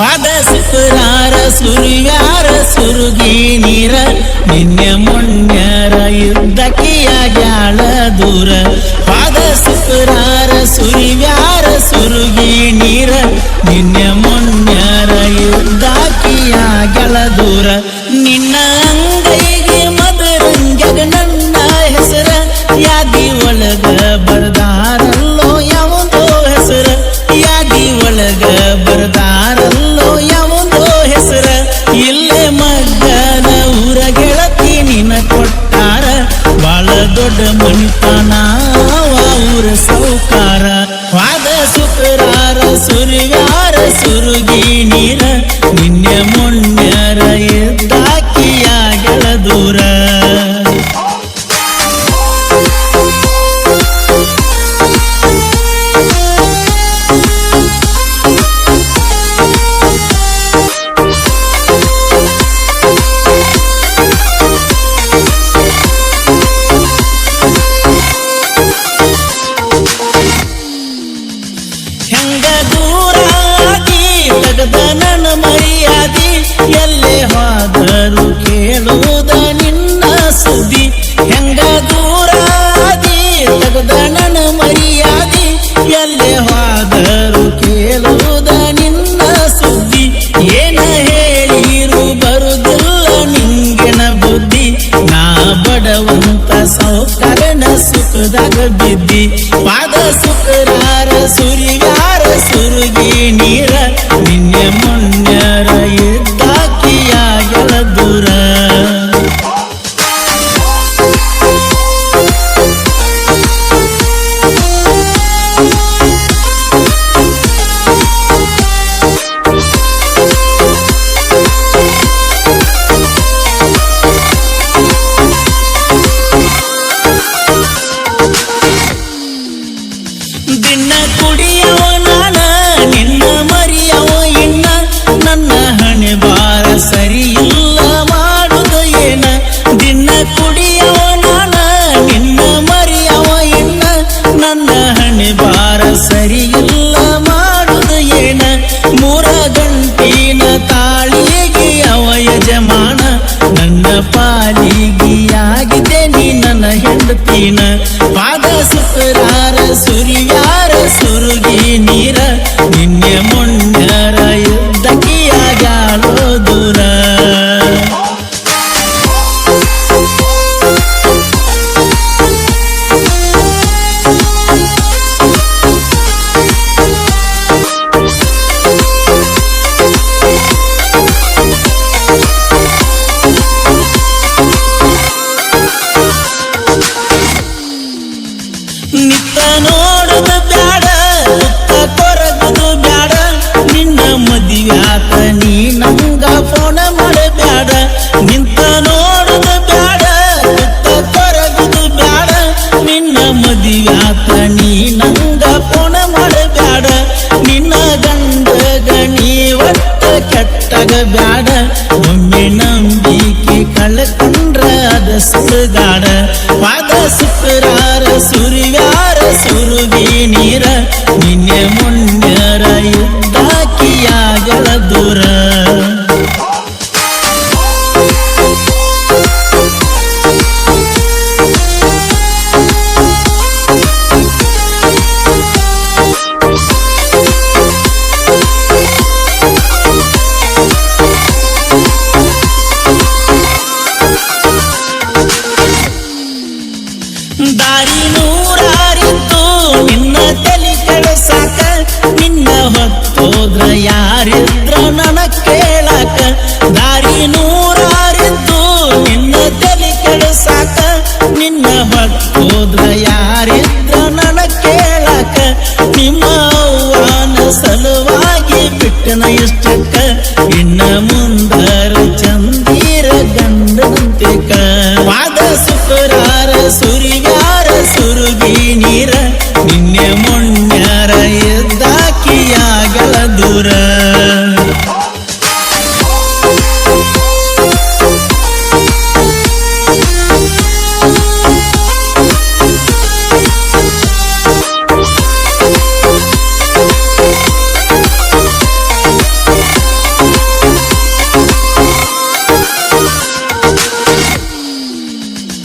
ವದ ಸುಕುರಾರ ಸುರ್ವ್ಯಾರ ಸುರುಗೀನಿರ ನಿನ್ನೆ ಮೊಣ್ಯರ ಯುದ್ಧಕಿಯಾಗ್ಯಾಳ ದೂರ ವದ ಸುಕುರಾರ ಸುರಿವ್ಯಾರ ಸುರುಗೀನಿ முருகா ಸಿದ್ದಿ ಪಾದ ಸುಖರಾರ ಪಾಲಿಗಿಯಾಗಿದೆ ನೀ ನನ್ನ ಹೆಂಡತಿನ. நடக்கின்ற அத சுடுகாட. பாத சுற்றுறார சுருவார சுருவி நீர. நின்ன முன்னர யுத்தாக்கியாகல தூர ಅಂದ್ರ ಯಾರಿದ್ರ ನನ ಕೇಳಕ? ದಾರಿ ನೂರಾರಿದ್ದು ನಿನ್ನ ತಲೆ ಕೆಡಸಾಕ? ನಿನ್ನ ಭಕ್ತೋದ್ರ ಯಾರಿದ್ರ ನನ ಕೇಳಕ? ನಿಮ್ಮ ಸಲುವಾಗಿ ಬಿಟ್ಟನ ಇಷ್ಟಕ್ಕ?